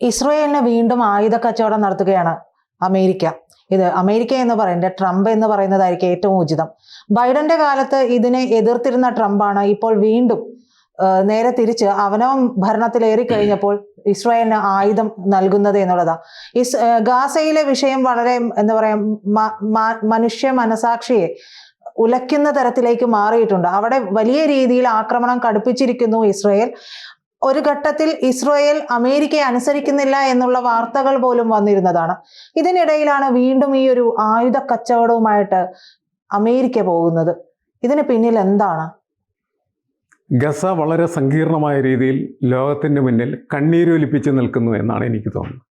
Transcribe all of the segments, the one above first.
ഇസ്രയേലിന് വീണ്ടും ആയുധ കച്ചവടം നടത്തുകയാണ് അമേരിക്ക. ഇത് അമേരിക്ക എന്ന് പറയുന്നത് ട്രംപ് എന്ന് പറയുന്നതായിരിക്കും ഏറ്റവും ഉചിതം. ബൈഡന്റെ കാലത്ത് ഇതിനെ എതിർത്തിരുന്ന ട്രംപാണ് ഇപ്പോൾ വീണ്ടും നേരെ തിരിച്ച് അവനവൻ ഭരണത്തിലേറി കഴിഞ്ഞപ്പോൾ ഇസ്രായേലിന് ആയുധം നൽകുന്നത് എന്നുള്ളതാ. ഇസ് ഗാസയിലെ വിഷയം വളരെ എന്താ പറയാ മനുഷ്യ മനസാക്ഷിയെ ഉലയ്ക്കുന്ന തരത്തിലേക്ക് മാറിയിട്ടുണ്ട്. അവിടെ വലിയ രീതിയിൽ ആക്രമണം കടുപ്പിച്ചിരിക്കുന്നു ഇസ്രായേൽ. ഒരു ഘട്ടത്തിൽ ഇസ്രായേൽ അമേരിക്കയെ അനുസരിക്കുന്നില്ല എന്നുള്ള വാർത്തകൾ പോലും വന്നിരുന്നതാണ്. ഇതിനിടയിലാണ് വീണ്ടും ഈ ഒരു ആയുധ കച്ചവടവുമായിട്ട് അമേരിക്ക പോകുന്നത്. ഇതിന് പിന്നിൽ എന്താണ്? ഗസ വളരെ സങ്കീർണമായ രീതിയിൽ ലോകത്തിന്റെ മുന്നിൽ കണ്ണീരൊലിപ്പിച്ച് നിൽക്കുന്നു എന്നാണ് എനിക്ക് തോന്നുന്നത്.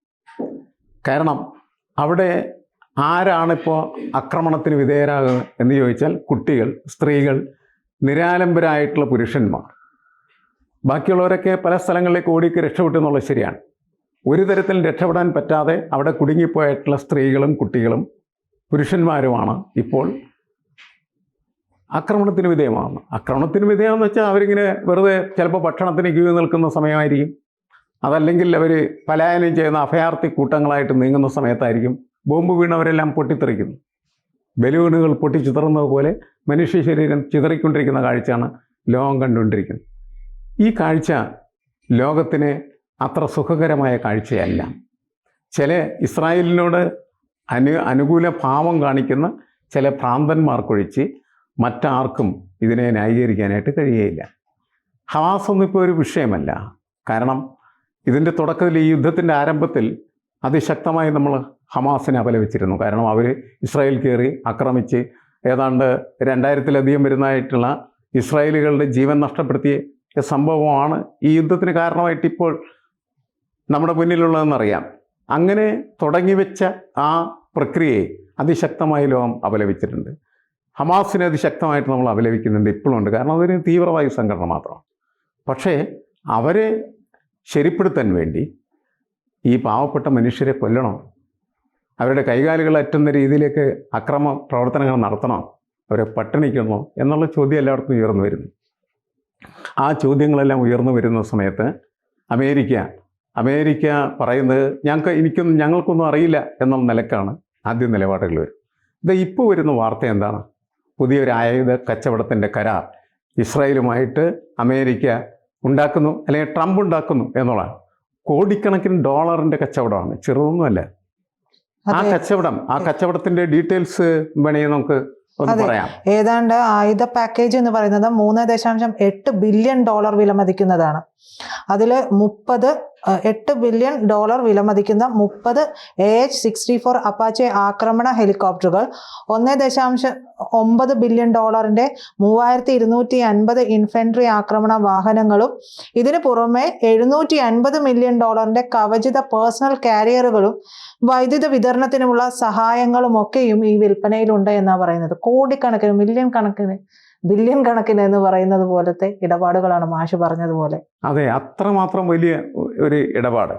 കാരണം അവിടെ ആരാണിപ്പോൾ ആക്രമണത്തിന് വിധേയരാകുക എന്ന് ചോദിച്ചാൽ കുട്ടികൾ സ്ത്രീകൾ നിരാലംബരായിട്ടുള്ള പുരുഷന്മാർ. ബാക്കിയുള്ളവരൊക്കെ പല സ്ഥലങ്ങളിലേക്ക് ഓടിക്ക് രക്ഷപ്പെട്ടു എന്നുള്ളത് ശരിയാണ്. ഒരു തരത്തിൽ രക്ഷപ്പെടാൻ പറ്റാതെ അവിടെ കുടുങ്ങിപ്പോയിട്ടുള്ള സ്ത്രീകളും കുട്ടികളും പുരുഷന്മാരുമാണ് ഇപ്പോൾ ആക്രമണത്തിന് വിധേയമാകുന്നത് ആക്രമണത്തിന് വിധേയമെന്ന് വെച്ചാൽ അവരിങ്ങനെ വെറുതെ ചിലപ്പോൾ ഭക്ഷണത്തിന് ക്യൂ നിൽക്കുന്ന സമയമായിരിക്കും. അതല്ലെങ്കിൽ അവർ പലായനം ചെയ്യുന്ന അഭയാർത്ഥി കൂട്ടങ്ങളായിട്ട് നീങ്ങുന്ന സമയത്തായിരിക്കും. ബോംബ് വീണവരെല്ലാം പൊട്ടിത്തെറിക്കുന്നു. ബലൂണുകൾ പൊട്ടിച്ചിതറുന്നത് പോലെ മനുഷ്യ ശരീരം ചിതറിക്കൊണ്ടിരിക്കുന്ന കാഴ്ചയാണ് ലോകം കണ്ടുകൊണ്ടിരിക്കുന്നത്. ഈ കാഴ്ച ലോകത്തിന് അത്ര സുഖകരമായ കാഴ്ചയല്ല. ചില ഇസ്രായേലിനോട് അനു അനുകൂല ഭാവം കാണിക്കുന്ന ചില ഭ്രാന്തന്മാർക്കൊഴിച്ച് മറ്റാർക്കും ഇതിനെ ന്യായീകരിക്കാനായിട്ട് കഴിയുകയില്ല ഹമാസ് ഒന്നും ഇപ്പോൾ ഒരു വിഷയമല്ല. കാരണം ഇതിന്റെ തുടക്കത്തിൽ ഈ യുദ്ധത്തിന്റെ ആരംഭത്തിൽ അതിശക്തമായി നമ്മൾ ഹമാസിനെ അപലപിച്ചിരുന്നു. കാരണം അവർ ഇസ്രായേൽ കയറി ആക്രമിച്ച് ഏതാണ്ട് രണ്ടായിരത്തിലധികം വരുന്നതായിട്ടുള്ള ഇസ്രായേലുകളുടെ ജീവൻ നഷ്ടപ്പെടുത്തിയ സംഭവമാണ് ഈ യുദ്ധത്തിന് കാരണമായിട്ട് ഇപ്പോൾ നമ്മുടെ മുന്നിലുള്ളതെന്നറിയാം. അങ്ങനെ തുടങ്ങി വെച്ച ആ പ്രക്രിയയെ അതിശക്തമായി ലോകം അപലപിച്ചിട്ടുണ്ട്. ഹമാസിനെ അതിശക്തമായിട്ട് നമ്മൾ അപലപിക്കുന്നുണ്ട് ഇപ്പോഴുണ്ട് കാരണം അതൊരു തീവ്രവായു സംഘടന മാത്രമാണ്. പക്ഷേ അവരെ ശരിപ്പെടുത്താൻ വേണ്ടി ഈ പാവപ്പെട്ട മനുഷ്യരെ കൊല്ലണം. അവരുടെ കൈകാലുകൾ അറ്റുന്ന രീതിയിലേക്ക് അക്രമ പ്രവർത്തനങ്ങൾ നടത്തണം. അവരെ പട്ടിണിക്കണോ എന്നുള്ള ചോദ്യം എല്ലായിടത്തും ഉയർന്നു വരുന്നു. ആ ചോദ്യങ്ങളെല്ലാം ഉയർന്നു വരുന്ന സമയത്ത് അമേരിക്ക അമേരിക്ക പറയുന്നത് ഞങ്ങൾക്ക് എനിക്കൊന്നും ഞങ്ങൾക്കൊന്നും അറിയില്ല എന്നുള്ള നിലക്കാണ് ആദ്യ നിലപാടുകൾ വരും. ഇത് ഇപ്പോൾ വരുന്ന വാർത്ത എന്താണ്? പുതിയൊരു ആയുധ കച്ചവടത്തിന്റെ കരാർ ഇസ്രായേലുമായിട്ട് അമേരിക്ക ഉണ്ടാക്കുന്നു അല്ലെങ്കിൽ ട്രംപ് ഉണ്ടാക്കുന്നു എന്നുള്ളതാണ്. കോടിക്കണക്കിന് ഡോളറിന്റെ കച്ചവടമാണ് ചെറുതൊന്നുമല്ല. ആ കച്ചവടം ആ കച്ചവടത്തിന്റെ ഡീറ്റെയിൽസ് വേണമെങ്കിൽ നമുക്ക് ഏതാണ്ട് ആയുധ പാക്കേജ് എന്ന് പറയുന്നത് മൂന്ന് ദശാംശം എട്ട് ബില്യൺ ഡോളർ വിലമതിക്കുന്നതാണ്. അതിൽ മുപ്പത് എട്ട് ബില്യൺ ഡോളർ വിലമതിക്കുന്ന മുപ്പത് A H sixty four Apache ആക്രമണ ഹെലികോപ്റ്ററുകൾ ഒന്ന് ദശാംശം ഒമ്പത് ബില്യൺ ഡോളറിന്റെ മൂവായിരത്തി ഇരുന്നൂറ്റി അൻപത് ഇൻഫെൻട്രി ആക്രമണ വാഹനങ്ങളും ഇതിനു പുറമെ എഴുന്നൂറ്റി അൻപത് മില്യൺ ഡോളറിന്റെ കവചിത പേഴ്സണൽ കാരിയറുകളും വൈദ്യുത വിതരണത്തിനുമുള്ള സഹായങ്ങളും ഒക്കെയും ഈ വിൽപ്പനയിലുണ്ട് എന്നാണ് പറയുന്നത്. കോടിക്കണക്കിന് മില്യൺ കണക്കിന് ബില്യൺ കണക്കിന് എന്ന് പറയുന്നത് പോലത്തെ ഇടപാടുകളാണ് മാഷ് പറഞ്ഞതുപോലെ. അതെ അത്രമാത്രം വലിയ ഒരു ഇടപാട്.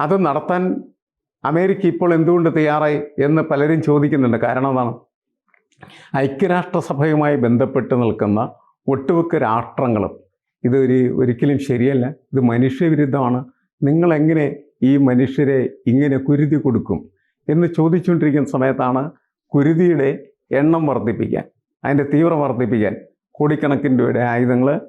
അത് നടത്താൻ അമേരിക്ക ഇപ്പോൾ എന്തുകൊണ്ട് തയ്യാറായി എന്ന് പലരും ചോദിക്കുന്നുണ്ട്. കാരണം എന്താണ്? ഐക്യരാഷ്ട്രസഭയുമായി ബന്ധപ്പെട്ട് നിൽക്കുന്ന ഒട്ടുമിക്ക രാഷ്ട്രങ്ങളും ഇതൊരു ഒരു ഒരിക്കലും ശരിയല്ല ഇത് മനുഷ്യവിരുദ്ധമാണ്. നിങ്ങളെങ്ങനെ ഈ മനുഷ്യരെ ഇങ്ങനെ കുരുതി കൊടുക്കും എന്ന് ചോദിച്ചുകൊണ്ടിരിക്കുന്ന സമയത്താണ് കുരുതിയുടെ എണ്ണം വർദ്ധിപ്പിക്കാൻ. അതിന്റെ തീവ്രം വർദ്ധിപ്പിക്കാൻ കോടിക്കണക്കിന് രൂപയുടെ ആയുധങ്ങൾ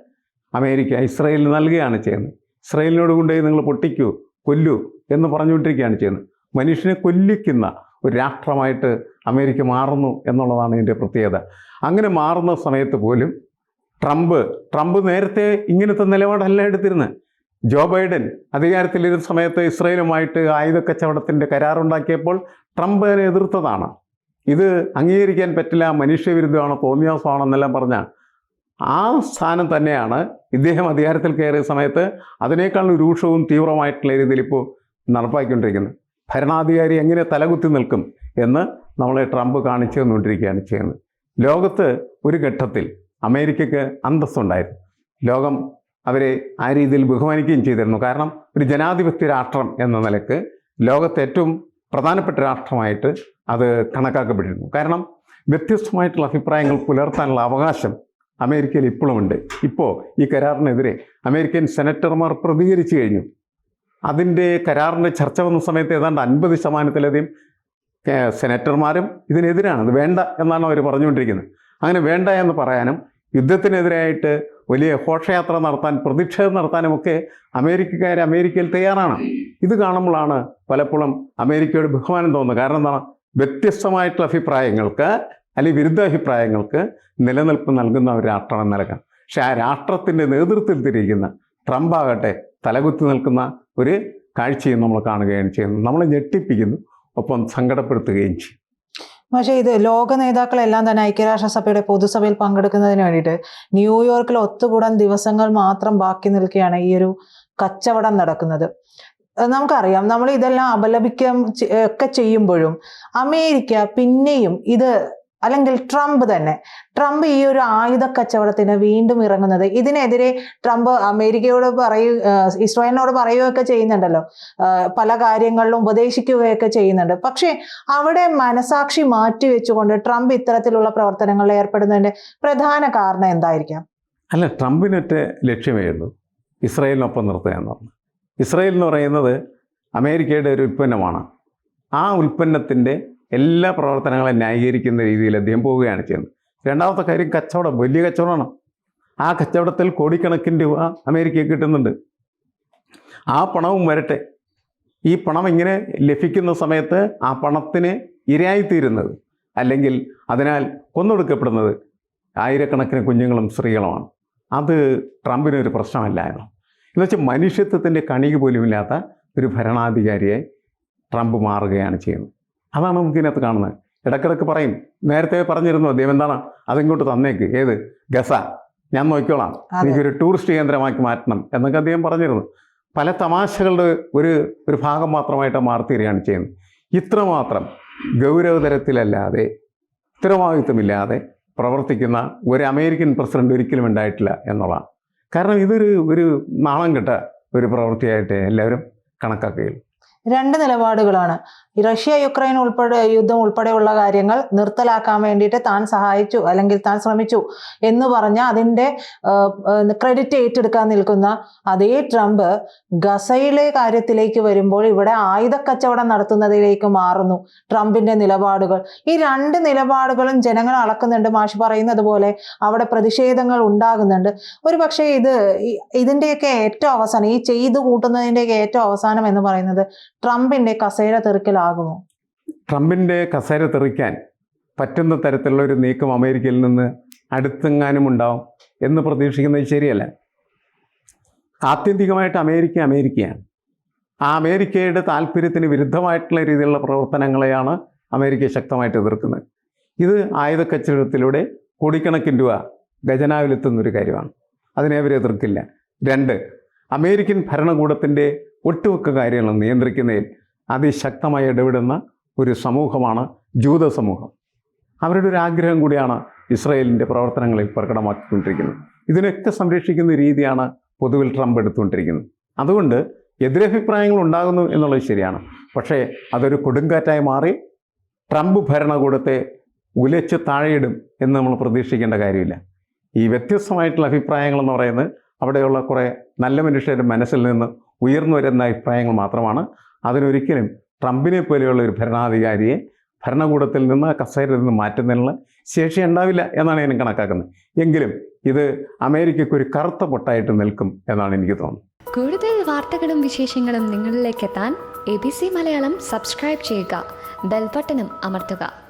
അമേരിക്ക ഇസ്രയേലിന് നൽകുകയാണ് ചെയ്യുന്നത്. ഇസ്രയേലിനോട് കൊണ്ടുപോയി നിങ്ങൾ പൊട്ടിക്കൂ കൊല്ലൂ എന്ന് പറഞ്ഞുകൊണ്ടിരിക്കുകയാണ് ചെയ്യുന്നത്. മനുഷ്യനെ കൊല്ലിക്കുന്ന ഒരു രാഷ്ട്രമായിട്ട് അമേരിക്ക മാറുന്നു എന്നുള്ളതാണ് ഇതിന്റെ പ്രത്യേകത. അങ്ങനെ മാറുന്ന സമയത്ത് പോലും ട്രംപ് ട്രംപ് നേരത്തെ ഇങ്ങനത്തെ നിലപാടല്ല എടുത്തിരുന്നത്. ജോ ബൈഡൻ അധികാരത്തിലിരുന്ന സമയത്ത് ഇസ്രയേലുമായിട്ട് ആയുധ കച്ചവടത്തിന്റെ കരാറുണ്ടാക്കിയപ്പോൾ ട്രംപ് അതിനെ എതിർത്തതാണ്. ഇത് അംഗീകരിക്കാൻ പറ്റില്ല മനുഷ്യവിരുദ്ധമാണ് തോന്നിയാസമാണെന്നെല്ലാം പറഞ്ഞ ആ സ്ഥാനം തന്നെയാണ് ഇദ്ദേഹം അധികാരത്തിൽ കയറിയ സമയത്ത് അതിനേക്കാൾ രൂക്ഷവും തീവ്രമായിട്ടുള്ള രീതിയിൽ ഇപ്പോൾ നടപ്പാക്കിക്കൊണ്ടിരിക്കുന്നത്. ഭരണാധികാരി എങ്ങനെ തലകുത്തി നിൽക്കും എന്ന് നമ്മളെ ട്രംപ് കാണിച്ചു തന്നുകൊണ്ടിരിക്കുകയാണ് ചെയ്യുന്നത്. ലോകത്ത് ഒരു ഘട്ടത്തിൽ അമേരിക്കയ്ക്ക് അന്തസ്സുണ്ടായിരുന്നു. ലോകം അവരെ ആ രീതിയിൽ ബഹുമാനിക്കുകയും ചെയ്തിരുന്നു. കാരണം ഒരു ജനാധിപത്യ രാഷ്ട്രം എന്ന നിലയ്ക്ക് ലോകത്തെ ഏറ്റവും പ്രധാനപ്പെട്ട രാഷ്ട്രമായിട്ട് അത് കണക്കാക്കപ്പെട്ടിരുന്നു. കാരണം വ്യത്യസ്തമായിട്ടുള്ള അഭിപ്രായങ്ങൾ പുലർത്താനുള്ള അവകാശം അമേരിക്കയിൽ ഇപ്പോഴുമുണ്ട് ഇപ്പോൾ ഈ കരാറിനെതിരെ അമേരിക്കൻ സെനറ്റർമാർ പ്രതികരിച്ചു കഴിഞ്ഞു. അതിന്റെ കരാറിന്റെ ചർച്ച വന്ന സമയത്ത് ഏതാണ്ട് അൻപത് ശതമാനത്തിലധികം സെനറ്റർമാരും ഇതിനെതിരാണ്. അത് വേണ്ട എന്നാണ് അവർ പറഞ്ഞുകൊണ്ടിരിക്കുന്നത്. അങ്ങനെ വേണ്ട എന്ന് പറയാനും യുദ്ധത്തിനെതിരായിട്ട് വലിയ ഘോഷയാത്ര നടത്താൻ പ്രതിഷേധം നടത്താനുമൊക്കെ അമേരിക്കക്കാർ അമേരിക്കയിൽ തയ്യാറാണ്. ഇത് കാണുമ്പോഴാണ് പലപ്പോഴും അമേരിക്കയുടെ ബഹുമാനം തോന്നുന്നത്. കാരണം എന്താണ്? വ്യത്യസ്തമായിട്ടുള്ള അഭിപ്രായങ്ങൾക്ക് അല്ലെങ്കിൽ വിരുദ്ധ അഭിപ്രായങ്ങൾക്ക് നിലനിൽപ്പ് നൽകുന്ന ഒരു രാഷ്ട്രം നൽകാം പക്ഷെ ആ രാഷ്ട്രത്തിന്റെ നേതൃത്വത്തിലിരിക്കുന്ന ട്രംപ് ആകട്ടെ തലകുത്തി നിൽക്കുന്ന ഒരു കാഴ്ചയും നമ്മൾ കാണുകയാണ് ചെയ്യുന്നത്. നമ്മളെ ഞെട്ടിപ്പിക്കുന്നു ഒപ്പം സങ്കടപ്പെടുത്തുകയും ചെയ്യും. പക്ഷേ ഇത് ലോക നേതാക്കളെല്ലാം തന്നെ ഐക്യരാഷ്ട്രസഭയുടെ പൊതുസഭയിൽ പങ്കെടുക്കുന്നതിന് വേണ്ടിയിട്ട് ന്യൂയോർക്കിൽ ഒത്തുകൂടാൻ ദിവസങ്ങൾ മാത്രം ബാക്കി നിൽക്കുകയാണ് ഈ ഒരു കച്ചവടം നടക്കുന്നത്. നമുക്കറിയാം. നമ്മൾ ഇതെല്ലാം അപലപിക്കാൻ ചെ- ഒക്കെ ചെയ്യുമ്പോഴും അമേരിക്ക പിന്നെയും ഇത് അല്ലെങ്കിൽ ട്രംപ് തന്നെ. ട്രംപ് ഈ ഒരു ആയുധ കച്ചവടത്തിന് വീണ്ടും ഇറങ്ങുന്നത്. ഇതിനെതിരെ ട്രംപ് അമേരിക്കയോട് പറയൂ ഇസ്രായേലിനോട് പറയുകയൊക്കെ ചെയ്യുന്നുണ്ടല്ലോ. പല കാര്യങ്ങളിലും ഉപദേശിക്കുകയൊക്കെ ചെയ്യുന്നുണ്ട്. പക്ഷേ അവിടെ മനസാക്ഷി മാറ്റി വെച്ചുകൊണ്ട് ട്രംപ് ഇത്തരത്തിലുള്ള പ്രവർത്തനങ്ങളിൽ ഏർപ്പെടുന്നതിന്റെ പ്രധാന കാരണം എന്തായിരിക്കാം? അല്ല ട്രംപിനൊറ്റ ലക്ഷ്യമേ ഉള്ളൂ. ഇസ്രായേലിനൊപ്പം നിർത്തുക എന്ന് പറഞ്ഞു ഇസ്രായേൽ എന്ന് പറയുന്നത് അമേരിക്കയുടെ ഒരു ഉൽപ്പന്നമാണ്. ആ ഉൽപ്പന്നത്തിന്റെ എല്ലാ പ്രവർത്തനങ്ങളെ ന്യായീകരിക്കുന്ന രീതിയിൽ അദ്ദേഹം പോവുകയാണ് ചെയ്യുന്നത്. രണ്ടാമത്തെ കാര്യം കച്ചവടം വലിയ കച്ചവടമാണ്. ആ കച്ചവടത്തിൽ കോടിക്കണക്കിന് രൂപ അമേരിക്കയ്ക്ക് കിട്ടുന്നുണ്ട്. ആ പണവും വരട്ടെ. ഈ പണം ഇങ്ങനെ ലഭിക്കുന്ന സമയത്ത് ആ പണത്തിന് ഇരയായിത്തീരുന്നത് അല്ലെങ്കിൽ അതിനാൽ കൊന്നൊടുക്കപ്പെടുന്നത് ആയിരക്കണക്കിന് കുഞ്ഞുങ്ങളും സ്ത്രീകളുമാണ്. അത് ട്രംപിനൊരു പ്രശ്നമല്ലായിരുന്നു. എന്ന് വെച്ചാൽ മനുഷ്യത്വത്തിന്റെ കണിക പോലുമില്ലാത്ത ഒരു ഭരണാധികാരിയായി ട്രംപ് മാറുകയാണ് ചെയ്യുന്നത്. അതാണ് നമുക്ക് ഇതിനകത്ത് കാണുന്നത്. ഇടക്കിടക്ക് പറയും നേരത്തെ പറഞ്ഞിരുന്നു ദൈവം എന്താണ് അതിങ്ങോട്ട് തന്നേക്ക്. ഏത്? ഗസ. ഞാൻ നോക്കിക്കോളാം. എനിക്കൊരു ടൂറിസ്റ്റ് കേന്ദ്രമാക്കി മാറ്റണം. എന്നൊക്കെ അദ്ദേഹം പറഞ്ഞിരുന്നു. പല തമാശകളുടെ ഒരു ഒരു ഭാഗം മാത്രമായിട്ട് മാർത്തീരുകയാണ് ചെയ്യുന്നത്. ഇത്രമാത്രം ഗൗരവതരത്തിലല്ലാതെ ഉത്തരവാദിത്വമില്ലാതെ പ്രവർത്തിക്കുന്ന ഒരു അമേരിക്കൻ പ്രസിഡന്റ് ഒരിക്കലും ഉണ്ടായിട്ടില്ല എന്നുള്ളതാണ്. കാരണം ഇതൊരു ഒരു നാണം കെട്ട ഒരു പ്രവൃത്തിയായിട്ട് എല്ലാവരും കണക്കാക്കുകയുള്ളൂ. രണ്ട് നിലപാടുകളാണ്. റഷ്യ യുക്രൈൻ ഉൾപ്പെടെ യുദ്ധം ഉൾപ്പെടെയുള്ള കാര്യങ്ങൾ നിർത്തലാക്കാൻ വേണ്ടിയിട്ട് താൻ സഹായിച്ചു അല്ലെങ്കിൽ താൻ ശ്രമിച്ചു എന്ന് പറഞ്ഞ അതിന്റെ ക്രെഡിറ്റ് ഏറ്റെടുക്കാൻ നിൽക്കുന്ന അതേ ട്രംപ് ഗസയിലെ കാര്യത്തിലേക്ക് വരുമ്പോൾ ഇവിടെ ആയുധക്കച്ചവടം നടത്തുന്നതിലേക്ക് മാറുന്നു ട്രംപിന്റെ നിലപാടുകൾ. ഈ രണ്ട് നിലപാടുകളും ജനങ്ങൾ അളക്കുന്നുണ്ട്. മാഷ് പറയുന്നത് പോലെ അവിടെ പ്രതിഷേധങ്ങൾ ഉണ്ടാകുന്നുണ്ട്. ഒരു പക്ഷേ ഇത് ഇതിന്റെയൊക്കെ ഏറ്റവും അവസാനം ഈ ചെയ്തു കൂട്ടുന്നതിന്റെയൊക്കെ ഏറ്റവും അവസാനം എന്ന് പറയുന്നത് ട്രംപിന്റെ കസേര തെറിക്കലാകുമോ? ട്രംപിന്റെ കസേര തെറിക്കാൻ പറ്റുന്ന തരത്തിലുള്ള ഒരു നീക്കം അമേരിക്കയിൽ നിന്ന് അടുത്തെങ്ങാനും ഉണ്ടാവും എന്ന് പ്രതീക്ഷിക്കുന്നത് ശരിയല്ല. ആത്യന്തികമായിട്ട് അമേരിക്ക അമേരിക്കയാണ്. ആ അമേരിക്കയുടെ താല്പര്യത്തിന് വിരുദ്ധമായിട്ടുള്ള രീതിയിലുള്ള പ്രവർത്തനങ്ങളെയാണ് അമേരിക്ക ശക്തമായിട്ട് എതിർക്കുന്നത്. ഇത് ആയുധ കച്ചവടത്തിലൂടെ കോടിക്കണക്കിന് രൂപ ഗജനാവിലെത്തുന്ന ഒരു കാര്യമാണ്. അതിനെ അവർ എതിർക്കില്ല. രണ്ട് അമേരിക്കൻ ഭരണകൂടത്തിന്റെ ഒട്ടുമിക്ക കാര്യങ്ങൾ നിയന്ത്രിക്കുന്നതിൽ അതിശക്തമായി ഇടപെടുന്ന ഒരു സമൂഹമാണ് ജൂത സമൂഹം. അവരുടെ ഒരു ആഗ്രഹം കൂടിയാണ് ഇസ്രയേലിന്റെ പ്രവർത്തനങ്ങളിൽ പ്രകടമാക്കിക്കൊണ്ടിരിക്കുന്നത്. ഇതിനൊക്കെ സംരക്ഷിക്കുന്ന രീതിയാണ് പൊതുവിൽ ട്രംപ് എടുത്തുകൊണ്ടിരിക്കുന്നത്. അതുകൊണ്ട് എതിരഭിപ്രായങ്ങൾ ഉണ്ടാകുന്നു എന്നുള്ളത് ശരിയാണ്. പക്ഷേ അതൊരു കൊടുങ്കാറ്റായി മാറി ട്രംപ് ഭരണകൂടത്തെ ഉലച്ച് താഴെയിടും എന്ന് നമ്മൾ പ്രതീക്ഷിക്കേണ്ട കാര്യമില്ല. ഈ വ്യത്യസ്തമായിട്ടുള്ള അഭിപ്രായങ്ങളെന്ന് പറയുന്നത് അവിടെയുള്ള കുറേ നല്ല മനുഷ്യരുടെ മനസ്സിൽ നിന്ന് ഉയർന്നു വരുന്ന അഭിപ്രായങ്ങൾ മാത്രമാണ്. അതിനൊരിക്കലും ട്രംപിനെ പോലെയുള്ള ഒരു ഭരണാധികാരിയെ ഭരണകൂടത്തിൽ നിന്ന് കസേരയിൽ നിന്ന് മാറ്റുന്നതിനുള്ള ശേഷി ഉണ്ടാവില്ല എന്നാണ് ഞാൻ കണക്കാക്കുന്നത്. എങ്കിലും ഇത് അമേരിക്കയ്ക്ക് ഒരു കറുത്ത പൊട്ടായിട്ട് നിൽക്കും എന്നാണ് എനിക്ക് തോന്നുന്നത്. കൂടുതൽ വാർത്തകളും വിശേഷങ്ങളും നിങ്ങളിലേക്ക് എത്താൻ A B C Malayalam subscribe ചെയ്യുക. ബെൽബട്ടനും അമർത്തുക.